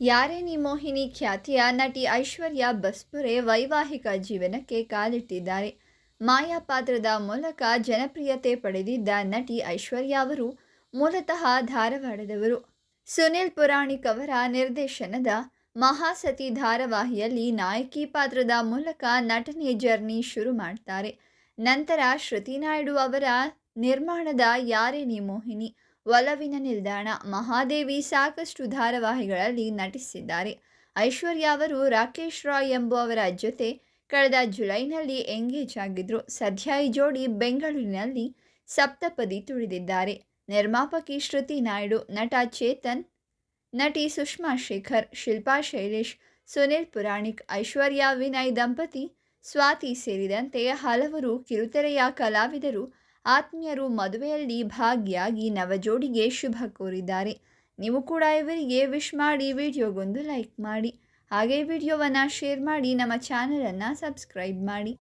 ಯಾರೇ ನೀ ಮೋಹಿನಿ ಖ್ಯಾತಿಯ ನಟಿ ಐಶ್ವರ್ಯ ಬಸ್ಪುರೆ ವೈವಾಹಿಕ ಜೀವನಕ್ಕೆ ಕಾಲಿಟ್ಟಿದ್ದಾರೆ. ಮಾಯಾ ಪಾತ್ರದ ಮೂಲಕ ಜನಪ್ರಿಯತೆ ಪಡೆದಿದ್ದ ನಟಿ ಐಶ್ವರ್ಯ ಅವರು ಮೂಲತಃ ಧಾರವಾಡದವರು. ಸುನಿಲ್ ಪುರಾಣಿಕ್ ಅವರ ನಿರ್ದೇಶನದ ಮಹಾಸತಿ ಧಾರಾವಾಹಿಯಲ್ಲಿ ನಾಯಕಿ ಪಾತ್ರದ ಮೂಲಕ ನಟನೆ ಜರ್ನಿ ಶುರು ಮಾಡ್ತಾರೆ. ನಂತರ ಶ್ರುತಿ ನಾಯ್ಡು ಅವರ ನಿರ್ಮಾಣದ ಯಾರೇ ನೀ ಮೋಹಿನಿ ಒಲವಿನ ನಿಲ್ದಾಣ ಮಹಾದೇವಿ ಸಾಕಷ್ಟು ಧಾರಾವಾಹಿಗಳಲ್ಲಿ ನಟಿಸಿದ್ದಾರೆ. ಐಶ್ವರ್ಯ ಅವರು ರಾಕೇಶ್ ರಾಯ್ ಎಂಬುವವರ ಜೊತೆ ಕಳೆದ ಜುಲೈನಲ್ಲಿ ಎಂಗೇಜ್ ಆಗಿದ್ರು. ಸದ್ಯ ಈ ಜೋಡಿ ಬೆಂಗಳೂರಿನಲ್ಲಿ ಸಪ್ತಪದಿ ತುಳಿದಿದ್ದಾರೆ. ನಿರ್ಮಾಪಕಿ ಶ್ರುತಿ ನಾಯ್ಡು, ನಟ ಚೇತನ್, ನಟಿ ಸುಷ್ಮಾ ಶೇಖರ್, ಶಿಲ್ಪಾ ಶೈಲೇಶ್, ಸುನಿಲ್ ಪುರಾಣಿಕ್, ಐಶ್ವರ್ಯ, ವಿನಯ್ ದಂಪತಿ, ಸ್ವಾತಿ ಸೇರಿದಂತೆ ಹಲವರು ಕಿರುತೆರೆಯ ಕಲಾವಿದರು ಆತ್ಮೀಯರು ಮದುವೆಯಲ್ಲಿ ಭಾಗಿಯಾಗಿ ನವಜೋಡಿಗೆ ಶುಭ ಕೋರಿದ್ದಾರೆ. ನೀವು ಕೂಡ ಇವರಿಗೆ ವಿಶ್ ಮಾಡಿ ವಿಡಿಯೋಗೊಂದು ಲೈಕ್ ಮಾಡಿ. ಹಾಗೆ ವಿಡಿಯೋವನ್ನು ಶೇರ್ ಮಾಡಿ, ನಮ್ಮ ಚಾನಲನ್ನು ಸಬ್ಸ್ಕ್ರೈಬ್ ಮಾಡಿ.